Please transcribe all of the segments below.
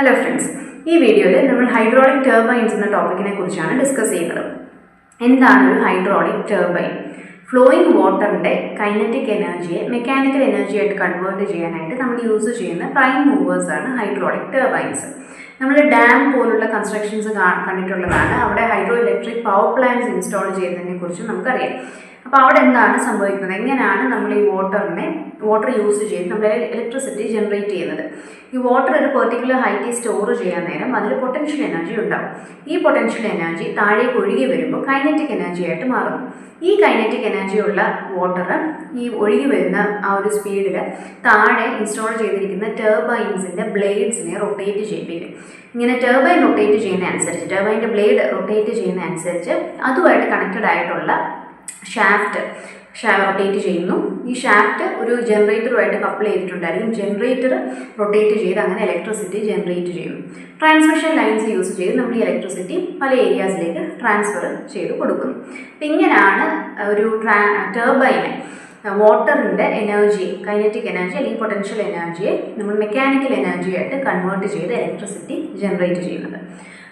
Hello friends ഈ വീഡിയോയിൽ നമ്മൾ ഹൈഡ്രോളിക് ടർബൈൻസ് എന്ന ടോപ്പിക്കിനെ കുറിച്ചാണ് ഡിസ്കസ് ചെയ്യുന്നത്. എന്താണ് ഒരു ഹൈഡ്രോളിക് ടർബൈൻ ഫ്ലോയിങ് വാട്ടറിന്റെ കൈനറ്റിക് എനർജിയെ മെക്കാനിക്കൽ എനർജിയായിട്ട് കൺവേർട്ട് ചെയ്യാനായിട്ട് നമ്മൾ യൂസ് ചെയ്യുന്ന പ്രൈം മൂവേഴ്സാണ് ഹൈഡ്രോളിക് ടർബൈൻസ് നമ്മൾ ഡാം പോലുള്ള കൺസ്ട്രക്ഷൻസ് കണ്ടിട്ടുള്ളതാണ്. അവിടെ hydro electric power plants install ചെയ്യുന്നതിനെ കുറിച്ച് നമുക്കറിയാം. അപ്പോൾ അവിടെ എന്താണ് സംഭവിക്കുന്നത്? എങ്ങനെയാണ് നമ്മൾ ഈ വാട്ടറിനെ വാട്ടർ യൂസ് ചെയ്ത് നമ്മൾ ഇലക്ട്രിസിറ്റി ജനറേറ്റ് ചെയ്യുന്നത്? ഈ വാട്ടർ ഒരു പെർട്ടിക്കുലർ ഹൈറ്റിൽ സ്റ്റോർ ചെയ്യാൻ നേരം അതിൽ പൊട്ടൻഷ്യൽ എനർജി ഉണ്ടാവും. ഈ പൊട്ടൻഷ്യൽ എനർജി താഴേക്ക് ഒഴുകി വരുമ്പോൾ കൈനറ്റിക് എനർജി ആയിട്ട് മാറുന്നു. ഈ കൈനറ്റിക് എനർജി ഉള്ള വാട്ടർ ഈ ഒഴുകി വരുന്ന ആ ഒരു സ്പീഡിൽ താഴെ ഇൻസ്റ്റാൾ ചെയ്തിരിക്കുന്ന ടർബൈൻസിന്റെ ബ്ലേഡ്സിനെ റൊട്ടേറ്റ് ചെയ്യിപ്പിക്കും. ഇങ്ങനെ ടർബൈൻ റൊട്ടേറ്റ് ചെയ്യുന്ന അനുസരിച്ച് ടർബൈന്റെ ബ്ലേഡ് റൊട്ടേറ്റ് ചെയ്യുന്ന അനുസരിച്ച് അതുമായിട്ട് കണക്റ്റഡ് ആയിട്ടുള്ള ഷാഫ്റ്റ് റൊട്ടേറ്റ് ചെയ്യുന്നു. ഈ ഷാഫ്റ്റ് ഒരു ജനറേറ്ററുമായിട്ട് കപ്പിൾ ചെയ്തിട്ടുണ്ടായിരിക്കും. ജനറേറ്റർ റൊട്ടേറ്റ് ചെയ്ത് അങ്ങനെ ഇലക്ട്രിസിറ്റി ജനറേറ്റ് ചെയ്യുന്നു ട്രാൻസ്മിഷൻ ലൈൻസ് യൂസ് ചെയ്ത് നമ്മൾ ഈ ഇലക്ട്രിസിറ്റി പല ഏരിയാസിലേക്ക് ട്രാൻസ്ഫർ ചെയ്ത് കൊടുക്കുന്നു. അപ്പം ഇങ്ങനെയാണ് ഒരു ട്രാ ടർബൈനെ വാട്ടറിന്റെ എനർജി കൈനറ്റിക് എനർജി അല്ലെങ്കിൽ പൊട്ടൻഷ്യൽ എനർജിയെ നമ്മൾ മെക്കാനിക്കൽ എനർജിയായിട്ട് കൺവേർട്ട് ചെയ്ത് ഇലക്ട്രിസിറ്റി ജനറേറ്റ് ചെയ്യുന്നത്.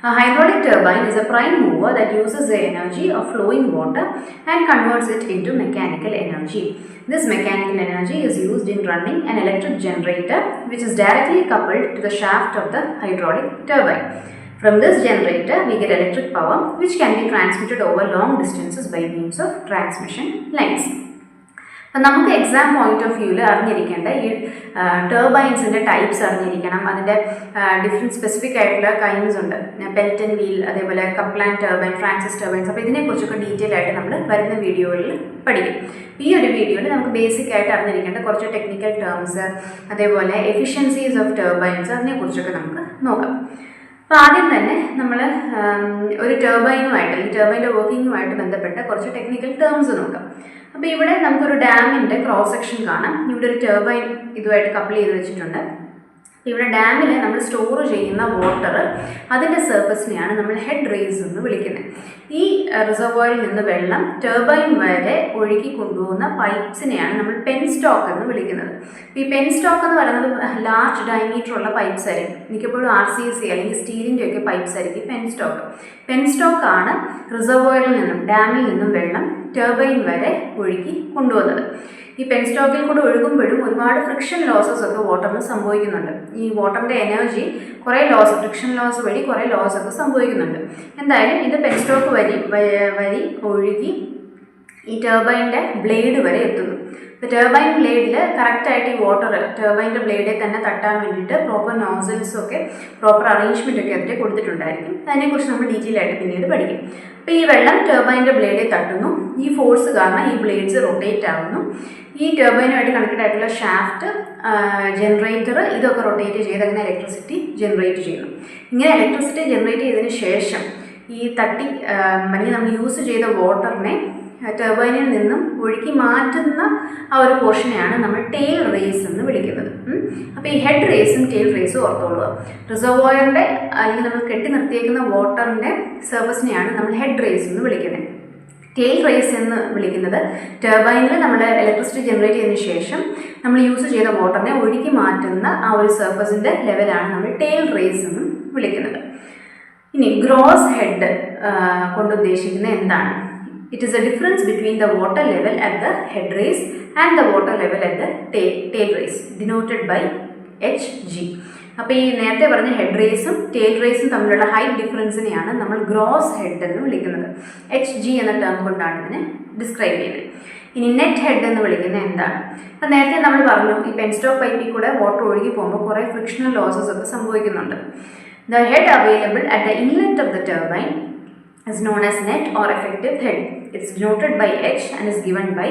A hydraulic turbine is a prime mover that uses the energy of flowing water and converts it into mechanical energy. This mechanical energy is used in running an electric generator which is directly coupled to the shaft of the hydraulic turbine. From this generator, we get electric power which can be transmitted over long distances by means of transmission lines. അപ്പം നമുക്ക് exam point of വ്യൂവിൽ അറിഞ്ഞിരിക്കേണ്ട ഈ ടർബൈൻസിന്റെ types അറിഞ്ഞിരിക്കണം. അതിന്റെ different specific ആയിട്ടുള്ള kinds ഉണ്ട്. Pelton wheel അതേപോലെ കപ്ലാൻ ടർബൈൻ ഫ്രാൻസിസ് ടർബൈൻസ് അപ്പോൾ ഇതിനെക്കുറിച്ചൊക്കെ ഡീറ്റെയിൽ ആയിട്ട് നമ്മൾ വരുന്ന വീഡിയോകളിൽ പഠിക്കും. ഈ ഒരു വീഡിയോയിൽ നമുക്ക് ബേസിക് ആയിട്ട് അറിഞ്ഞിരിക്കേണ്ട കുറച്ച് ടെക്നിക്കൽ ടേംസ് അതേപോലെ എഫിഷ്യൻസീസ് ഓഫ് ടർബൈൻസ് അതിനെക്കുറിച്ചൊക്കെ നമുക്ക് നോക്കാം. അപ്പോൾ ആദ്യം തന്നെ നമ്മൾ ഒരു ടർബൈനുമായിട്ട് അല്ലെങ്കിൽ ടർബൈന്റെ വർക്കിങ്ങുമായിട്ട് ബന്ധപ്പെട്ട കുറച്ച് ടെക്നിക്കൽ ടേംസ് നോക്കാം. അപ്പോൾ ഇവിടെ നമുക്കൊരു ഡാമിന്റെ ക്രോസ് സെക്ഷൻ കാണാം. ഇവിടെ ഒരു ടർബൈൻ ഇതുമായിട്ട് കപ്പിൾ ചെയ്ത് വെച്ചിട്ടുണ്ട്. ഇവിടെ ഡാമിൽ നമ്മൾ സ്റ്റോർ ചെയ്യുന്ന വാട്ടർ അതിന്റെ സർഫസിനെയാണ് നമ്മൾ ഹെഡ് റേസ് എന്ന് വിളിക്കുന്നത് ഈ റിസർവോയിൽ നിന്ന് വെള്ളം ടർബൈൻ വരെ ഒഴുകി കൊണ്ടുപോകുന്ന പൈപ്പ്സിനെയാണ് നമ്മൾ പെൻ സ്റ്റോക്ക് എന്ന് വിളിക്കുന്നത്. ഈ പെൻ സ്റ്റോക്ക് എന്ന് പറയുന്നത് ലാർജ് ഡയമീറ്റർ ഉള്ള പൈപ്പ്സ് ആയിരിക്കും. മിക്കപ്പോഴും ആർ സി സി അല്ലെങ്കിൽ സ്റ്റീലിന്റെ ഒക്കെ പൈപ്പ്സ് ആയിരിക്കും പെൻ സ്റ്റോക്ക് പെൻ സ്റ്റോക്ക് ആണ് റിസർവോയിൽ നിന്നും ഡാമിൽ നിന്നും വെള്ളം ടർബൈൻ വരെ ഒഴുകി കൊണ്ടുവന്നത് ഈ പെൻ സ്റ്റോക്കിൽ കൂടെ ഒഴുകുമ്പോഴും ഒരുപാട് ഫ്രിക്ഷൻ ലോസസ് ഒക്കെ വാട്ടറിന് സംഭവിക്കുന്നുണ്ട്. ഈ വാട്ടറിന്റെ എനർജി കുറേ ലോസ് ഫ്രിക്ഷൻ ലോസ് വഴി കുറേ ലോസ് ഒക്കെ സംഭവിക്കുന്നുണ്ട്. എന്തായാലും ഇത് പെൻ സ്റ്റോക്ക് വരി വരി ഒഴുകി ഈ ടർബൈന്റെ ബ്ലേഡ് വരെ എത്തുന്നു. ഇപ്പോൾ ടർബൈൻ ബ്ലേഡിൽ കറക്റ്റായിട്ട് ഈ വാട്ടർ ടർബൈന്റെ ബ്ലേഡിൽ തന്നെ തട്ടാൻ വേണ്ടിയിട്ട് പ്രോപ്പർ നോസൽസൊക്കെ പ്രോപ്പർ അറേഞ്ച്മെന്റ് ഒക്കെ അതിൽ കൊടുത്തിട്ടുണ്ടായിരിക്കും. അതിനെക്കുറിച്ച് നമ്മൾ ഡീറ്റെയിൽ ആയിട്ട് പിന്നീട് പഠിക്കും. അപ്പോൾ ഈ വെള്ളം ടർബൈന്റെ ബ്ലേഡിൽ തട്ടുന്നു. ഈ ഫോഴ്സ് കാരണം ഈ ബ്ലേഡ്സ് റൊട്ടേറ്റ് ആവുന്നു. ഈ ടർബൈനുമായിട്ട് കണക്റ്റഡ് ആയിട്ടുള്ള ഷാഫ്റ്റ് ജനറേറ്റർ ഇതൊക്കെ റൊട്ടേറ്റ് ചെയ്ത് അങ്ങനെ ഇലക്ട്രിസിറ്റി ജനറേറ്റ് ചെയ്യുന്നു. ഇങ്ങനെ ഇലക്ട്രിസിറ്റി ജനറേറ്റ് ചെയ്തതിന് ശേഷം ഈ തട്ടി അല്ലെങ്കിൽ നമ്മൾ യൂസ് ചെയ്ത വാട്ടറിനെ ടർബൈനിൽ നിന്നും ഒഴുക്കി മാറ്റുന്ന ആ ഒരു പോർഷനെയാണ് നമ്മൾ ടെയിൽ റേസ് എന്ന് വിളിക്കുന്നത്. അപ്പോൾ ഈ ഹെഡ് റേസും ടെയിൽ റേസും ഓർത്തോളുക. റിസർവോയറിന്റെ അല്ലെങ്കിൽ നമ്മൾ കെട്ടി നിർത്തിയേക്കുന്ന വാട്ടറിന്റെ സർഫസിനെയാണ് നമ്മൾ ഹെഡ് റേസ് എന്ന് വിളിക്കുന്നത്. ടെയിൽ റേസ് എന്ന് വിളിക്കുന്നത് ടർബൈനിൽ നമ്മൾ ഇലക്ട്രിസിറ്റി ജനറേറ്റ് ചെയ്തതിന് ശേഷം നമ്മൾ യൂസ് ചെയ്ത വാട്ടറിനെ ഒഴുക്കി മാറ്റുന്ന ആ ഒരു സർഫസിന്റെ ലെവലാണ് നമ്മൾ ടെയിൽ റേസ് എന്ന് വിളിക്കുന്നത്. ഇനി ഗ്രോസ് ഹെഡ് കൊണ്ട് ഉദ്ദേശിക്കുന്നത് എന്താണ്? It is a difference between the water level at the head race and the water level at the tail, tail race denoted by HG. അപ്പോൾ ഈ നേരത്തെ പറഞ്ഞ ഹെഡ് റേസും ടെയിൽ റേസും തമ്മിലുള്ള ഹൈറ്റ് ഡിഫറൻസിനെയാണ് നമ്മൾ ഗ്രോസ് ഹെഡ് എന്ന് വിളിക്കുന്നത്. എച്ച് ജി എന്ന ടേം കൊണ്ടാണ് ഇതിനെ ഡിസ്ക്രൈബ് ചെയ്യുന്നത്. ഇനി നെറ്റ് ഹെഡ് എന്ന് വിളിക്കുന്നത് എന്താണ്? അപ്പം നേരത്തെ നമ്മൾ പറഞ്ഞു ഈ പെൻസ്റ്റോക്ക് പൈപ്പിൽ കൂടെ വാട്ടർ ഒഴുകി പോകുമ്പോൾ കുറേ ഫ്രിക്ഷണൽ ലോസസ് ഒക്കെ സംഭവിക്കുന്നുണ്ട്. The head available at the inlet of the turbine is known as net or effective head. It's denoted by H and is given by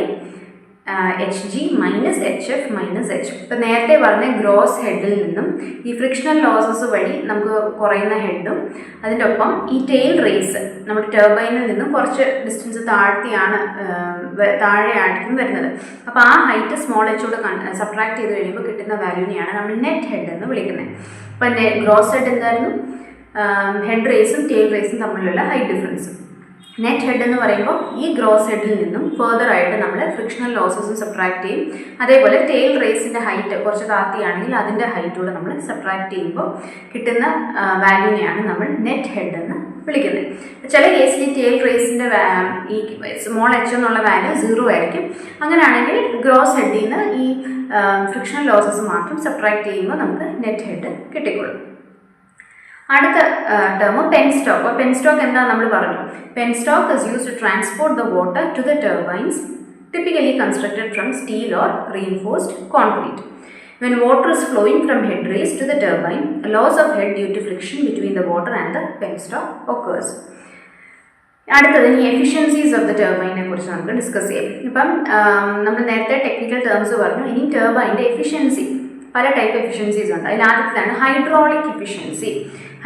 H G minus H F minus H ഇപ്പം നേരത്തെ പറഞ്ഞ gross ഹെഡിൽ നിന്നും ഈ frictional losses വഴി നമുക്ക് കുറയുന്ന ഹെഡും അതിന്റെ ഒപ്പം ഈ ടെയിൽ റേസ് നമ്മുടെ ടർബൈനിൽ നിന്നും കുറച്ച് ഡിസ്റ്റൻസ് താഴ്ത്തിയാണ് താഴെയായിരിക്കും വരുന്നത്. അപ്പോൾ ആ ഹൈറ്റ് സ്മോൾ എച്ചോട് സബ്ട്രാക്ട് ചെയ്ത് കഴിയുമ്പോൾ കിട്ടുന്ന വാല്യൂവിനെയാണ് നമ്മൾ നെറ്റ് ഹെഡ് എന്ന് വിളിക്കുന്നത്. അപ്പം ഗ്രോസ് ഹെഡ് എന്തായിരുന്നു? ഹെഡ് റേസും ടെയിൽ റേസും തമ്മിലുള്ള ഹൈറ്റ് ഡിഫറൻസും നെറ്റ് ഹെഡ് എന്ന് പറയുമ്പോൾ ഈ ഗ്രോസ് ഹെഡിൽ നിന്നും ഫെർദർ ആയിട്ട് നമ്മൾ ഫ്രിക്ഷണൽ ലോസസും സബ്ട്രാക്ട് ചെയ്യും. അതേപോലെ ടെയിൽ റേസിന്റെ ഹൈറ്റ് കുറച്ച് താത്തിയാണെങ്കിൽ അതിന്റെ ഹൈറ്റൂടെ നമ്മൾ സബ്ട്രാക്ട് ചെയ്യുമ്പോൾ കിട്ടുന്ന വാല്യൂനെയാണ് നമ്മൾ നെറ്റ് ഹെഡ് എന്ന് വിളിക്കുന്നത്. ചില കേസിൽ ടെയിൽ റേസിന്റെ ഈ സ്മോൾ എച്ച് എന്നുള്ള വാല്യൂ സീറോ ആയിരിക്കും. അങ്ങനെയാണെങ്കിൽ ഗ്രോസ് ഹെഡിൽ നിന്ന് ഈ ഫ്രിക്ഷണൽ ലോസസ് മാത്രം സബ്ട്രാക്ട് ചെയ്യുമ്പോൾ നമുക്ക് നെറ്റ് ഹെഡ് കിട്ടിക്കൊള്ളും. അടുത്ത term penstock penstock എന്താ നമ്മൾ പറഞ്ഞു? Penstock is use to transport the water to the turbines typically constructed from steel or reinforced concrete When water is flowing from head race to the turbine, a loss of head due to friction between the water and the penstock occurs. അടുത്തത് ഇനി efficiencies of the ടർബൈനെ കുറിച്ച് നമുക്ക് discuss ചെയ്യാം. ഇപ്പം നമ്മൾ നേരത്തെ technical terms പറഞ്ഞു. ഇനി ടർബൈന്റെ എഫിഷ്യൻസി പല ടൈപ്പ് എഫിഷ്യൻസീസ് ഉണ്ട്. അതിൽ ആദ്യത്തേതാണ് hydraulic efficiency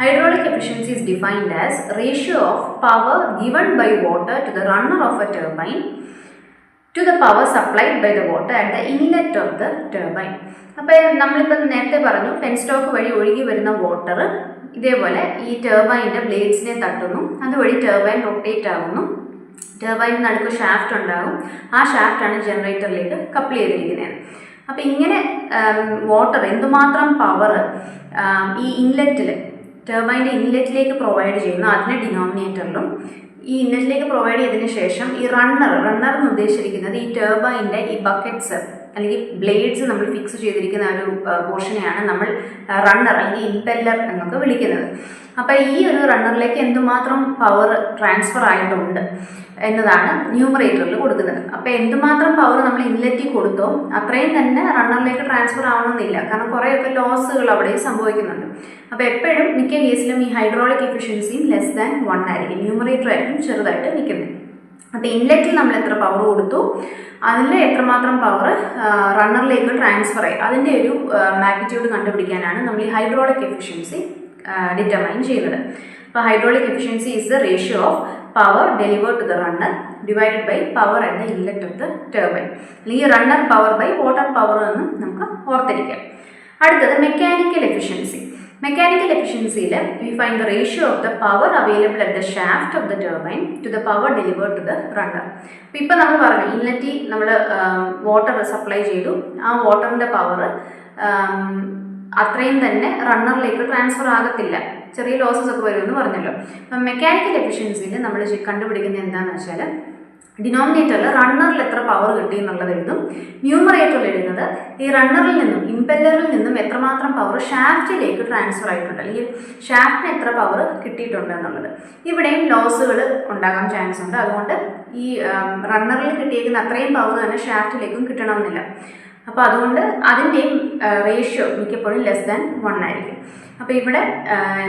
hydraulic efficiency is defined as ratio of power given by water to the runner of a turbine to the power supplied by the water at the inlet of the turbine. അപ്പോൾ നമ്മളിപ്പോൾ നേരത്തെ പറഞ്ഞു pen stock വഴി ഒഴുകി വരുന്ന water ഇതേപോലെ ഈ ടർബൈന്റെ ബ്ലേഡ്സിനെ തട്ടുന്നു. അതുവഴി ടർബൈൻ റൊട്ടേറ്റ് ആകുന്നു. ടർബൈനിന് നടുക്ക് ഷാഫ്റ്റ് ഉണ്ടാകും. ആ ഷാഫ്റ്റാണ് ജനറേറ്ററിലേക്ക് കപ്പിൾ ചെയ്തിരിക്കുന്നത്. അപ്പോൾ ഇങ്ങനെ വാട്ടർ എന്തുമാത്രം പവർ ഈ ഇൻലെറ്റിൽ ടർബൈന്റെ ഇൻലെറ്റിലേക്ക് പ്രൊവൈഡ് ചെയ്യുന്നു അതിനെ ഡിനോമിനേറ്ററിലും ഈ ഇൻലെറ്റിലേക്ക് പ്രൊവൈഡ് ചെയ്തതിന് ശേഷം ഈ റണ്ണർ റണ്ണർ എന്ന് ഉദ്ദേശിച്ചിരിക്കുന്നത് ഈ ടർബൈന്റെ ഈ ബക്കറ്റ്സ് അല്ലെങ്കിൽ ബ്ലേഡ്സ് നമ്മൾ ഫിക്സ് ചെയ്തിരിക്കുന്ന ഒരു പോർഷനെയാണ് നമ്മൾ റണ്ണർ അല്ലെങ്കിൽ ഇമ്പെല്ലർ എന്നൊക്കെ വിളിക്കുന്നത്. അപ്പോൾ ഈ ഒരു റണ്ണറിലേക്ക് എന്തുമാത്രം പവർ ട്രാൻസ്ഫർ ആയിട്ടുണ്ട് എന്നതാണ് ന്യൂമറേറ്ററിൽ കൊടുക്കുന്നത്. അപ്പോൾ എന്തുമാത്രം പവർ നമ്മൾ ഇൻലെറ്റിൽ കൊടുത്തോ അത്രയും തന്നെ റണ്ണറിലേക്ക് ട്രാൻസ്ഫർ ആവണമെന്നില്ല. കാരണം കുറേയൊക്കെ ലോസുകൾ അവിടെ സംഭവിക്കുന്നുണ്ട്. അപ്പോൾ എപ്പോഴും മിക്ക കേസിലും ഈ ഹൈഡ്രോളിക് എഫിഷ്യൻസിയും ലെസ് ദാൻ വൺ ആയിരിക്കും. ന്യൂമറേറ്റർ ആയിരിക്കും ചെറുതായിട്ട് നിൽക്കുന്നത്. അപ്പോൾ ഇൻലെറ്റിൽ നമ്മൾ എത്ര പവർ കൊടുത്തു? അതിൽ എത്രമാത്രം പവർ റണ്ണറിലേക്ക് ട്രാൻസ്ഫർ ആയി. അതിന്റെ ഒരു മാഗ്നിറ്റ്യൂഡ് കണ്ടുപിടിക്കാനാണ് നമ്മൾ ഈ ഹൈഡ്രോളിക് എഫിഷ്യൻസി ഡിറ്റർമൈൻ ചെയ്യുന്നത്. അപ്പോൾ hydraulic efficiency is the ratio of power delivered to the runner divided by power at the inlet of the turbine അല്ലെങ്കിൽ runner power by water power എന്നും നമുക്ക് ഓർത്തിരിക്കാം. അടുത്തത് mechanical efficiency mechanical എഫിഷ്യൻസിയിൽ we find the ratio of the power available at the shaft of the turbine to the power delivered to the runner അപ്പോൾ ഇപ്പോൾ നമ്മൾ പറഞ്ഞു ഇൻലെറ്റിൽ നമ്മൾ വാട്ടർ സപ്ലൈ ചെയ്തു. ആ വാട്ടറിന്റെ പവർ അത്രയും തന്നെ റണ്ണറിലേക്ക് ട്രാൻസ്ഫർ ആകത്തില്ല. ചെറിയ ലോസസ് ഒക്കെ വരുമെന്ന് പറഞ്ഞല്ലോ. അപ്പം മെക്കാനിക്കൽ എഫിഷ്യൻസിയിൽ നമ്മൾ കണ്ടുപിടിക്കുന്നത് എന്താണെന്ന് വെച്ചാൽ ഡിനോമിനേറ്ററിൽ റണ്ണറിൽ എത്ര പവർ കിട്ടി എന്നുള്ളത് എഴുതും. ന്യൂമറേറ്ററിൽ എഴുതുന്നത് ഈ റണ്ണറിൽ നിന്നും ഇമ്പല്ലറിൽ നിന്നും എത്രമാത്രം പവർ ഷാഫ്റ്റിലേക്ക് ട്രാൻസ്ഫർ ആയിട്ടുണ്ട്. അല്ലെങ്കിൽ ഷാഫ്റ്റിന് എത്ര പവർ കിട്ടിയിട്ടുണ്ട് എന്നുള്ളത്. ഇവിടെയും ലോസുകൾ ഉണ്ടാകാൻ ചാൻസ് ഉണ്ട്. അതുകൊണ്ട് ഈ റണ്ണറിൽ കിട്ടിയേക്കുന്ന അത്രയും പവർ തന്നെ ഷാഫ്റ്റിലേക്കും കിട്ടണമെന്നില്ല. അപ്പോൾ അതുകൊണ്ട് അതിന്റെയും റേഷ്യോ മിക്കപ്പോഴും ലെസ് ദാൻ വൺ ആയിരിക്കും. അപ്പോൾ ഇവിടെ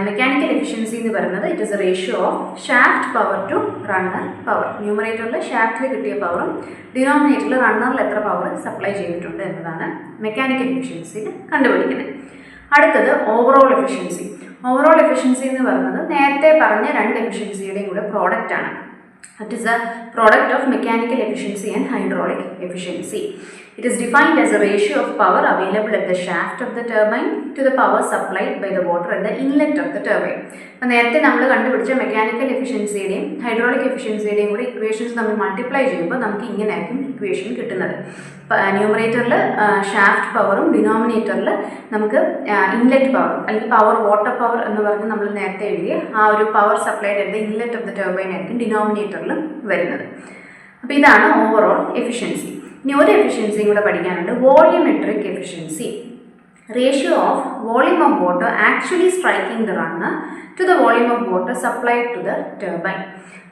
മെക്കാനിക്കൽ എഫിഷ്യൻസി എന്ന് പറയുന്നത് it is a ratio of shaft power to runner power ന്യൂമറേറ്ററിൽ ഷാഫ്റ്റിൽ കിട്ടിയ പവറും ഡിനോമിനേറ്ററിൽ റണ്ണറിൽ എത്ര പവർ സപ്ലൈ ചെയ്തിട്ടുണ്ട് എന്നതാണ് മെക്കാനിക്കൽ എഫിഷ്യൻസിയിൽ കണ്ടുപിടിക്കുന്നത്. അടുത്തത് ഓവറോൾ എഫിഷ്യൻസി ഓവറോൾ എഫിഷ്യൻസി എന്ന് പറയുന്നത് നേരത്തെ പറഞ്ഞ രണ്ട് എഫിഷ്യൻസിയുടെയും കൂടെ പ്രോഡക്റ്റ് ആണ്. It is a product of mechanical efficiency and hydraulic efficiency It is defined as a ratio of power available at the shaft of the turbine to the power supplied by the water at the inlet of the turbine. അപ്പോൾ നേരത്തെ നമ്മൾ കണ്ടുപിടിച്ച mechanical എഫിഷ്യൻസിയുടെയും hydraulic എഫിഷ്യൻസിയുടെയും കൂടി equations നമ്മൾ multiply ചെയ്യുമ്പോൾ നമുക്ക് ഇങ്ങനെയായിരിക്കും equation കിട്ടുന്നത്. ന്യൂമറേറ്ററിൽ ഷാഫ്റ്റ് പവറും ഡിനോമിനേറ്ററിൽ നമുക്ക് ഇൻലെറ്റ് പവറും അല്ലെങ്കിൽ പവർ വാട്ടർ പവർ എന്ന് പറഞ്ഞ് നമ്മൾ നേരത്തെ എഴുതിയ ആ ഒരു power supplied at inlet of the turbine ആയിരിക്കും ഡിനോമിനേറ്ററിൽ വരുന്നത്. അപ്പോൾ ഇതാണ് ഓവറോൾ എഫിഷ്യൻസി ഒരു എഫിഷ്യൻസിയും കൂടെ പഠിക്കാനുണ്ട്. Volumetric efficiency ratio of volume of water actually striking the run to the volume of water supplied to the turbine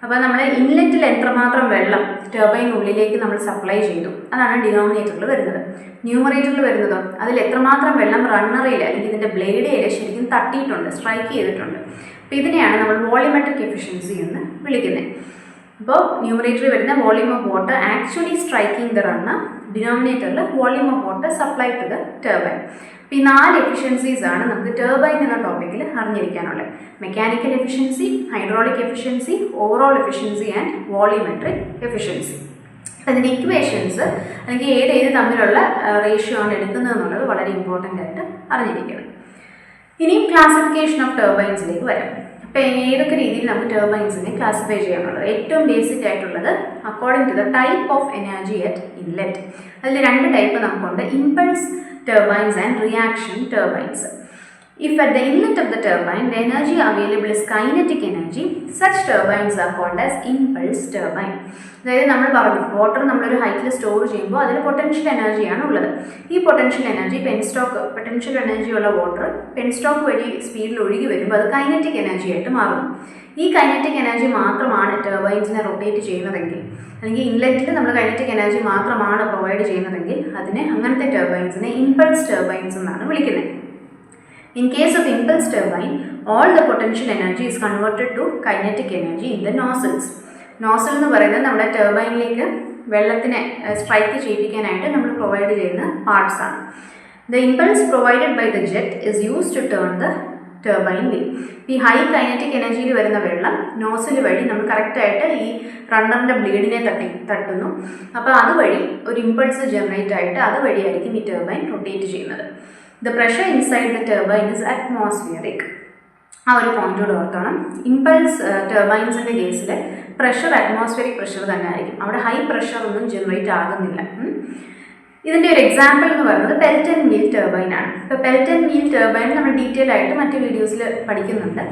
അപ്പോൾ നമ്മൾ ഇൻലെറ്റിൽ എത്രമാത്രം വെള്ളം ടർബൈനുള്ളിലേക്ക് നമ്മൾ സപ്ലൈ ചെയ്തു. അതാണ് ഡിനോമിനേറ്ററിൽ വരുന്നത്. ന്യൂമറേറ്ററിൽ വരുന്നതോ അതിൽ എത്രമാത്രം വെള്ളം റണ്ണറിൽ അല്ലെങ്കിൽ ഇതിന്റെ ബ്ലേഡിൽ ശരിക്കും തട്ടിയിട്ടുണ്ട് സ്ട്രൈക്ക് ചെയ്തിട്ടുണ്ട്. അപ്പോൾ ഇതിനെയാണ് നമ്മൾ വോളിയമെട്രിക് എഫിഷ്യൻസി എന്ന് വിളിക്കുന്നത് അപ്പോൾ ന്യൂമറേറ്ററിൽ വരുന്ന volume of water actually striking the runner ഡിനോമിനേറ്ററിൽ volume of water supply to the turbine അപ്പോൾ ഈ നാല് എഫിഷ്യൻസീസ് ആണ് നമുക്ക് ടർബൈൻ എന്ന ടോപ്പിക്കിൽ അറിഞ്ഞിരിക്കാനുള്ളത്. Mechanical efficiency hydraulic efficiency overall efficiency and volumetric efficiency അതിന്റെ ഇക്വേഷൻസ് അല്ലെങ്കിൽ ഏത് ഏത് തമ്മിലുള്ള റേഷ്യോ ആണ് എടുക്കുന്നത് എന്നുള്ളത് വളരെ ഇമ്പോർട്ടന്റ് ആയിട്ട് അറിഞ്ഞിരിക്കണം. ഇനിയും ക്ലാസിഫിക്കേഷൻ ഓഫ് ടർബൈൻസിലേക്ക് വരാം. അപ്പോൾ ഏതൊക്കെ രീതിയിൽ നമുക്ക് ടർബൈൻസിനെ ക്ലാസിഫൈ ചെയ്യാനുള്ളത്? ഏറ്റവും ബേസിക് ആയിട്ടുള്ളത് according to the type of energy at inlet അതിൽ രണ്ട് ടൈപ്പ് നമുക്കുണ്ട്. Impulse turbines and reaction turbines If at the inlet of the turbine the energy available is kinetic energy, such turbines are called as impulse turbine. അതായത് നമ്മൾ പറഞ്ഞു water നമ്മളൊരു ഹൈറ്റിൽ store ചെയ്യുമ്പോൾ അതിൽ പൊട്ടൻഷ്യൽ എനർജിയാണ് ഉള്ളത്. ഈ potential energy penstock potential energy ഉള്ള വാട്ടർ പെൻസ്റ്റോക്ക് വഴി സ്പീഡിൽ ഒഴുകി വരുമ്പോൾ അത് കൈനറ്റിക് എനർജി ആയിട്ട് മാറുന്നു. ഈ കൈനറ്റിക് എനർജി മാത്രമാണ് ടർബൈൻസിനെ റൊട്ടേറ്റ് ചെയ്യുന്നതെങ്കിൽ അല്ലെങ്കിൽ ഇൻലെറ്റിൽ നമ്മൾ കൈനറ്റിക് എനർജി മാത്രമാണ് പ്രൊവൈഡ് ചെയ്യുന്നതെങ്കിൽ അതിനെ അങ്ങനത്തെ ടർബൈൻസിനെ ഇമ്പൾസ് ടർബൈൻസ് എന്നാണ് വിളിക്കുന്നത്. In case of impulse turbine, all the potential energy is converted to kinetic energy in the nozzles. Nozzle എന്ന് പറയുന്നത് നമ്മുടെ ടർബൈനിലേക്ക് വെള്ളത്തിനെ സ്ട്രൈക്ക് ചെയ്യിപ്പിക്കാനായിട്ട് നമ്മൾ പ്രൊവൈഡ് ചെയ്യുന്ന പാർട്സ് ആണ്. The impulse provided by the jet is use to turn the turbine wheel ഈ high kinetic എനർജിയിൽ വരുന്ന വെള്ളം നോസിൽ വഴി നമ്മൾ കറക്റ്റായിട്ട് ഈ റണ്ണറിന്റെ ബ്ലേഡിനെ തട്ടി തട്ടുന്നു. അപ്പോൾ അതുവഴി ഒരു ഇമ്പൾസ് ജനറേറ്റ് ആയിട്ട് അതുവഴിയായിരിക്കും ഈ ടർബൈൻ റൊട്ടേറ്റ് ചെയ്യുന്നത്. The pressure inside the turbine is atmospheric. ആ ഒരു പോയിന്റോട് ഓർത്തോണം. ഇമ്പൾസ് ടെർബൈൻസിന്റെ കേസിൽ പ്രഷർ അറ്റ്മോസ്ഫിയറിക് പ്രഷർ തന്നെ ആയിരിക്കും. അവിടെ ഹൈ പ്രഷർ ഒന്നും ജനറേറ്റ് ആകുന്നില്ല. ഇതിന്റെ ഒരു എക്സാമ്പിൾ എന്ന് പറയുന്നത് പെൽറ്റൻ മീൽ ടെർബൈൻ ആണ്. ഇപ്പോൾ പെൽറ്റൻ മീൽ ടെർബൈൻ നമ്മൾ ഡീറ്റെയിൽ ആയിട്ട് മറ്റ് വീഡിയോസിൽ പഠിക്കുന്നുണ്ട്.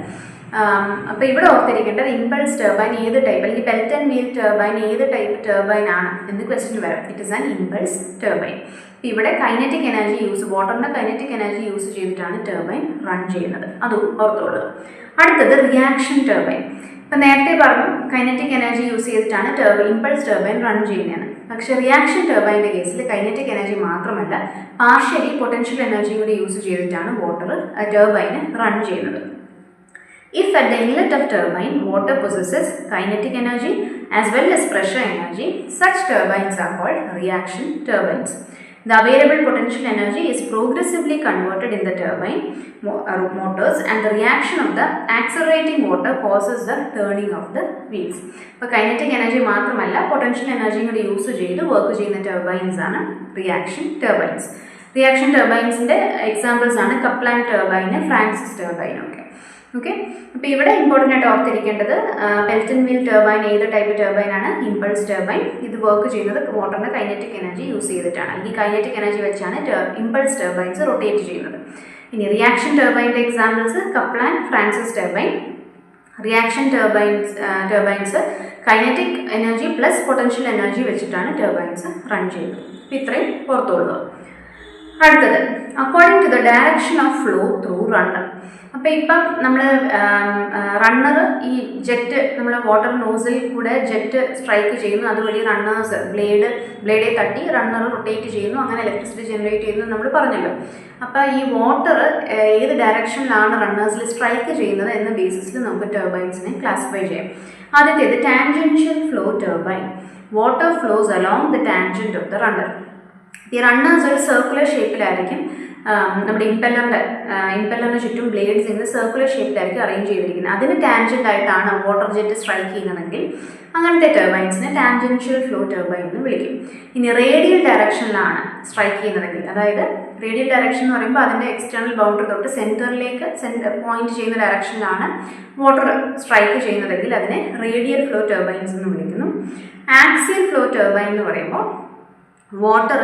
അപ്പോൾ ഇവിടെ ഓർത്തിരിക്കേണ്ടത് ഇമ്പൾസ് ടർബൈൻ ഏത് ടൈപ്പ് അല്ലെങ്കിൽ പെൽറ്റൻ വീൽ ടർബൈൻ ഏത് ടൈപ്പ് ടർബൈൻ ആണ് എന്ന് ക്വസ്റ്റ്യൻ വരാം. It is an impulse turbine ഇവിടെ കൈനറ്റിക് എനർജി യൂസ് വാട്ടറിന്റെ കൈനറ്റിക് എനർജി യൂസ് ചെയ്തിട്ടാണ് ടർബൈൻ റൺ ചെയ്യുന്നത്. അതും ഓർത്തുള്ളത് അടുത്തത് റിയാക്ഷൻ ടർബൈൻ ഇപ്പം നേരത്തെ പറഞ്ഞു കൈനറ്റിക് എനർജി യൂസ് ചെയ്തിട്ടാണ് ടർബൈൻ ഇമ്പൾസ് ടർബൈൻ റൺ ചെയ്യുന്നതാണ് പക്ഷേ റിയാക്ഷൻ ടർബൈന്റെ കേസിൽ കൈനറ്റിക് എനർജി മാത്രമല്ല പാർഷ്യലി പൊട്ടൻഷ്യൽ എനർജി കൂടി യൂസ് ചെയ്തിട്ടാണ് വാട്ടർ ടർബൈന് റൺ ചെയ്യുന്നത്. If at the inlet of turbine water possesses kinetic energy as well as pressure energy, such turbines are called reaction turbines. The available potential energy is progressively converted in the turbine uh, motors and the reaction of the accelerating water causes the turning of the wheels. ഇപ്പോൾ kinetic energy മാത്രമല്ല potential എനർജിയും കൂടി use ചെയ്ത് work ചെയ്യുന്ന turbines ആണ് reaction turbines reaction ടർബൈൻസിന്റെ examples ആണ് Kaplan turbine Francis turbine ഒക്കെ ഓക്കെ അപ്പോൾ ഇവിടെ ഇമ്പോർട്ടന്റ് ആയിട്ട് ഓർത്തിരിക്കേണ്ടത് പെൽറ്റൻ വീൽ ടർബൈൻ ഏത് ടൈപ്പ് ടർബൈൻ ആണ്? ഇമ്പൾസ് ടർബൈൻ ഇത് വർക്ക് ചെയ്യുന്നത് മോട്ടറിന്റെ കൈനറ്റിക് എനർജി യൂസ് ചെയ്തിട്ടാണ്. ഈ കൈനറ്റിക് എനർജി വെച്ചാണ് ഇമ്പൾസ് ടർബൈൻസ് റൊട്ടേറ്റ് ചെയ്യുന്നത്. ഇനി reaction ടർബൈന്റെ examples Kaplan Francis turbine reaction turbines turbines kinetic energy plus potential energy വെച്ചിട്ടാണ് ടർബൈൻസ് റൺ ചെയ്യുന്നത്. അപ്പോൾ ഇത്രയും പുറത്തുള്ളൂ അടുത്തത് according to the direction of flow through runner അപ്പോൾ ഇപ്പം നമ്മൾ റണ്ണർ ഈ ജെറ്റ് നമ്മൾ വാട്ടർ നോസിൽ കൂടെ ജെറ്റ് സ്ട്രൈക്ക് ചെയ്യുന്നു. അതുവഴി റണ്ണേഴ്സ് ബ്ലേഡ് ബ്ലേഡെ തട്ടി റണ്ണർ റൊട്ടേറ്റ് ചെയ്യുന്നു. അങ്ങനെ ഇലക്ട്രിസിറ്റി ജനറേറ്റ് ചെയ്യുന്നു നമ്മൾ പറഞ്ഞല്ലോ. അപ്പോൾ ഈ വാട്ടർ ഏത് ഡയറക്ഷനിലാണ് റണ്ണേഴ്സിൽ സ്ട്രൈക്ക് ചെയ്യുന്നത് എന്ന ബേസിസിൽ നമുക്ക് ടർബൈൻസിനെ ക്ലാസിഫൈ ചെയ്യാം. ആദ്യത്തേത് tangential flow turbine water flows along the tangent of the runner ഈ റണ്ണേഴ്സ് ഒരു സർക്കുലർ ഷേപ്പിലായിരിക്കും നമ്മുടെ ഇമ്പല്ലറിന്റെ ഇമ്പല്ലറിന് ചുറ്റും ബ്ലേഡ്സ് ഇന്ന് സർക്കുലർ ഷേപ്പിലായിരിക്കും അറേഞ്ച് ചെയ്തിരിക്കുന്നത്. അതിന് ടാൻജന്റ് ആയിട്ടാണ് വാട്ടർ ജെറ്റ് സ്ട്രൈക്ക് ചെയ്യുന്നതെങ്കിൽ അങ്ങനത്തെ ടർബൈൻസിനെ ടാൻജൻഷ്യൽ ഫ്ലോ ടർബൈൻ എന്ന് വിളിക്കും. ഇനി റേഡിയൽ ഡയറക്ഷനിലാണ് സ്ട്രൈക്ക് ചെയ്യുന്നതെങ്കിൽ അതായത് റേഡിയൽ ഡയറക്ഷൻ എന്ന് പറയുമ്പോൾ അതിന്റെ എക്സ്റ്റേണൽ ബൗണ്ടറി തൊട്ട് സെന്ററിലേക്ക് സെന്റർ പോയിന്റ് ചെയ്യുന്ന ഡയറക്ഷനിലാണ് വാട്ടർ സ്ട്രൈക്ക് ചെയ്യുന്നതെങ്കിൽ അതിനെ റേഡിയൽ ഫ്ലോ ടർബൈൻസ് എന്ന് വിളിക്കുന്നു. ആക്സിയൽ ഫ്ലോ ടർബൈൻ എന്ന് പറയുമ്പോൾ വാട്ടർ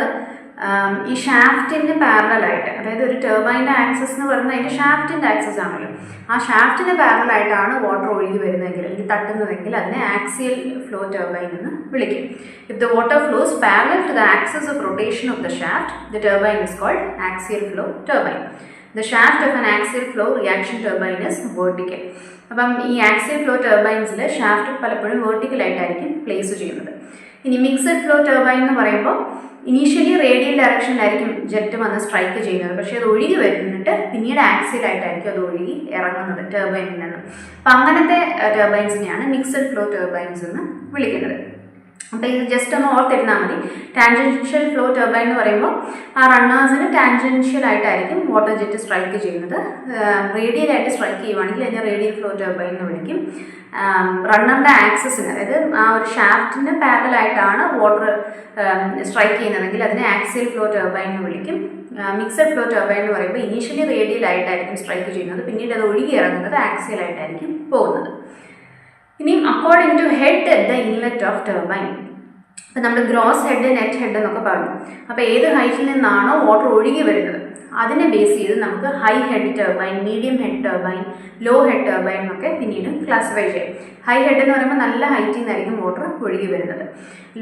ഈ ഷാഫ്റ്റിന് പാരലായിട്ട് അതായത് ഒരു ടർബൈന്റെ ആക്സസ് എന്ന് പറയുന്നത് അതിന്റെ ഷാഫ്റ്റിന്റെ ആക്സസ് ആണല്ലോ. ആ ഷാഫ്റ്റിന് പാരലായിട്ടാണ് വാട്ടർ ഒഴുകി വരുന്നതെങ്കിൽ അല്ലെങ്കിൽ തട്ടുന്നതെങ്കിൽ അതിനെ ആക്സിയൽ ഫ്ലോ ടർബൈൻ എന്ന് വിളിക്കും. If the water flows parallel to the axis of rotation of the shaft the turbine is called axial flow turbine the shaft of an axial flow reaction turbine is vertical അപ്പം ഈ axial flow ടർബൈൻസിൽ shaft പലപ്പോഴും വേർട്ടിക്കലായിട്ടായിരിക്കും place ചെയ്യുന്നത്. ഇനി mixed flow turbine എന്ന് പറയുമ്പോൾ initially radial ഡയറക്ഷനിലായിരിക്കും jet വന്ന് strike ചെയ്യുന്നത്. പക്ഷേ അത് ഒഴുകി വരുന്നിട്ട് പിന്നീട് ആക്സിലായിട്ടായിരിക്കും അത് ഒഴുകി ഇറങ്ങുന്നത് ടർബൈനിൽ നിന്ന്. അപ്പം അങ്ങനത്തെ ടർബൈൻസിനെയാണ് മിക്സഡ് ഫ്ലോ ടർബൈൻസ് എന്ന് വിളിക്കുന്നത്. അപ്പോൾ ഇത് ജസ്റ്റ് ഒന്ന് ഓർത്തിരുന്നാൽ മതി. ടാൻജൻഷ്യൽ ഫ്ലോ ടർബൈൻ എന്ന് പറയുമ്പോൾ ആ റണ്ണേഴ്സിന് ടാൻജൻഷ്യൽ ആയിട്ടായിരിക്കും വാട്ടർ ജെറ്റ് സ്ട്രൈക്ക് ചെയ്യുന്നത്. റേഡിയൽ ആയിട്ട് സ്ട്രൈക്ക് ചെയ്യുവാണെങ്കിൽ അതിനെ റേഡിയൽ ഫ്ലോ ടർബൈൻ എന്ന് വിളിക്കും. റണ്ണറിന്റെ ആക്സസിന് അതായത് ആ ഒരു ഷാഫ്റ്റിന് പാരലായിട്ടാണ് വാട്ടർ സ്ട്രൈക്ക് ചെയ്യുന്നതെങ്കിൽ അതിനെ ആക്സിയൽ ഫ്ലോ ടർബൈൻ എന്ന് വിളിക്കും. മിക്സഡ് ഫ്ലോ ടർബൈൻ എന്ന് പറയുമ്പോൾ ഇനീഷ്യലി റേഡിയൽ ആയിട്ടായിരിക്കും സ്ട്രൈക്ക് ചെയ്യുന്നത്. പിന്നീട് അത് ഒഴുകി ഇറങ്ങുന്നത് ആക്സിയലായിട്ടായിരിക്കും പോകുന്നത്. ഇനിയും according to head the inlet of turbine അപ്പം നമ്മൾ ഗ്രോസ് ഹെഡ് നെറ്റ് ഹെഡ് എന്നൊക്കെ പറഞ്ഞു. അപ്പോൾ ഏത് ഹൈറ്റിൽ നിന്നാണോ വാട്ടർ ഒഴുകി വരുന്നത്. അതിനെ ബേസ് ചെയ്ത് നമുക്ക് high head turbine medium head turbine low head turbine എന്നൊക്കെ പിന്നീട് ക്ലാസിഫൈ ചെയ്യാം. ഹൈ ഹെഡ് എന്ന് പറയുമ്പോൾ നല്ല ഹൈറ്റിൽ നിന്നായിരിക്കും വാട്ടർ ഒഴുകി വരുന്നത്.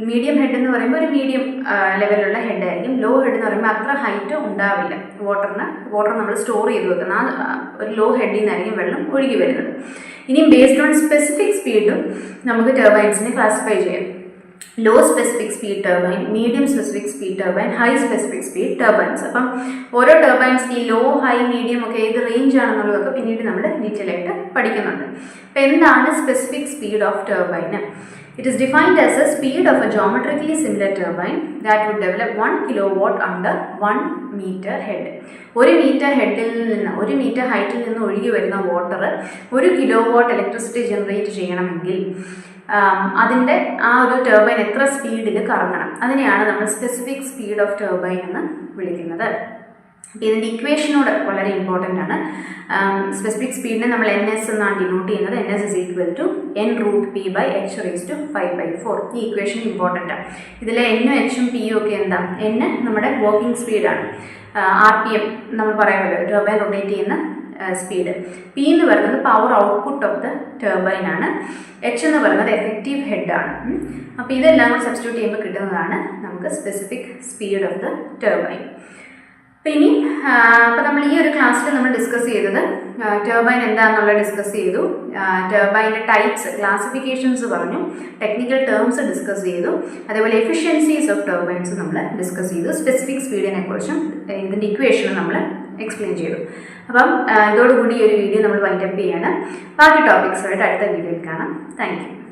മീഡിയം ഹെഡ് എന്ന് പറയുമ്പോൾ ഒരു മീഡിയം ലെവലുള്ള ഹെഡ് ആയിരിക്കും. ലോ ഹെഡ് എന്ന് പറയുമ്പോൾ അത്ര ഹൈറ്റ് ഉണ്ടാവില്ല. വാട്ടറിന് വാട്ടർ നമ്മൾ സ്റ്റോർ ചെയ്ത് വെക്കുന്ന ആ ഒരു ലോ ഹെഡിൽ നിന്നായിരിക്കും വെള്ളം ഒഴുകി വരുന്നത്. ഇനിയും ബേസ്ഡ് ഓൺ സ്പെസിഫിക് സ്പീഡും നമുക്ക് ടെർബൈൻസിനെ ക്ലാസിഫൈ ചെയ്യാം. Low specific speed turbine medium specific speed turbine high specific speed turbines അപ്പം ഓരോ ടർബൈൻസ് ഈ ലോ ഹൈ മീഡിയം ഒക്കെ ഏത് റേഞ്ച് ആണെന്നുള്ളതൊക്കെ പിന്നീട് നമ്മൾ ഡീറ്റെയിൽ ആയിട്ട് പഠിക്കുന്നുണ്ട്. അപ്പം എന്താണ് specific speed of turbine It is defined as speed speed of a geometrically similar turbine that would develop 1 kilowatt under 1 metre head ഒരു മീറ്റർ ഹെഡിൽ നിന്ന് ഒരു മീറ്റർ ഹൈറ്റിൽ നിന്ന് ഒഴുകി വരുന്ന വാട്ടർ ഒരു കിലോ വാട്ട് ഇലക്ട്രിസിറ്റി ജനറേറ്റ് ചെയ്യണമെങ്കിൽ അതിന്റെ ആ ഒരു ടർബൈൻ എത്ര സ്പീഡിൽ കറങ്ങണം. അതിനെയാണ് നമ്മൾ സ്പെസിഫിക് സ്പീഡ് ഓഫ് ടർബൈൻ എന്ന് വിളിക്കുന്നത്. അപ്പോൾ ഇതിന്റെ ഇക്വേഷനോട് വളരെ ഇമ്പോർട്ടന്റ് ആണ്. സ്പെസിഫിക് സ്പീഡിനെ നമ്മൾ എൻ എസ് എന്നാണ് ഡിനോട്ട് ചെയ്യുന്നത്. N S is equal to N root P by H raise to five by four ഈ ഇക്വേഷൻ ഇമ്പോർട്ടന്റ് ആണ് ഇതിൽ എന്നും എച്ചും പിയും ഒക്കെ എന്താ? എൻ നമ്മുടെ വർക്കിംഗ് സ്പീഡാണ് ആർ പി എം നമ്മൾ പറയാമല്ലോ ടർബൈൻ റൊട്ടേറ്റ് ചെയ്യുന്ന സ്പീഡ് പി എന്ന് പറയുന്നത് power output of the turbine ആണ്. എച്ച് എന്ന് പറയുന്നത് എഫക്റ്റീവ് ഹെഡാണ് അപ്പോൾ ഇതെല്ലാം കൂടി സബ്സ്റ്റിറ്റ്യൂട്ട് ചെയ്യുമ്പോൾ കിട്ടുന്നതാണ് നമുക്ക് specific speed of the turbine അപ്പോൾ ഇനി അപ്പോൾ നമ്മൾ ഈ ഒരു ക്ലാസ്സിൽ നമ്മൾ ഡിസ്കസ് ചെയ്തത് ടർബൈൻ എന്താണെന്നുള്ളത് ഡിസ്കസ് ചെയ്തു. ടർബൈന്റെ ടൈപ്സ് ക്ലാസിഫിക്കേഷൻസ് പറഞ്ഞു ടെക്നിക്കൽ ടേംസ് ഡിസ്കസ് ചെയ്തു. അതേപോലെ എഫിഷ്യൻസീസ് ഓഫ് ടർബൈൻസ് നമ്മൾ ഡിസ്കസ് ചെയ്തു. സ്പെസിഫിക് സ്പീഡിനെക്കുറിച്ചും ഇതിന്റെ ഇക്വേഷനും നമ്മൾ എക്സ്പ്ലെയിൻ ചെയ്തു. അപ്പം ഇതോടുകൂടി ഈ ഒരു വീഡിയോ നമ്മൾ വൈൻഡപ്പ് ചെയ്യാണ്. ബാക്കി ടോപ്പിക്സുമായിട്ട് അടുത്ത വീഡിയോയിൽ കാണാം. താങ്ക്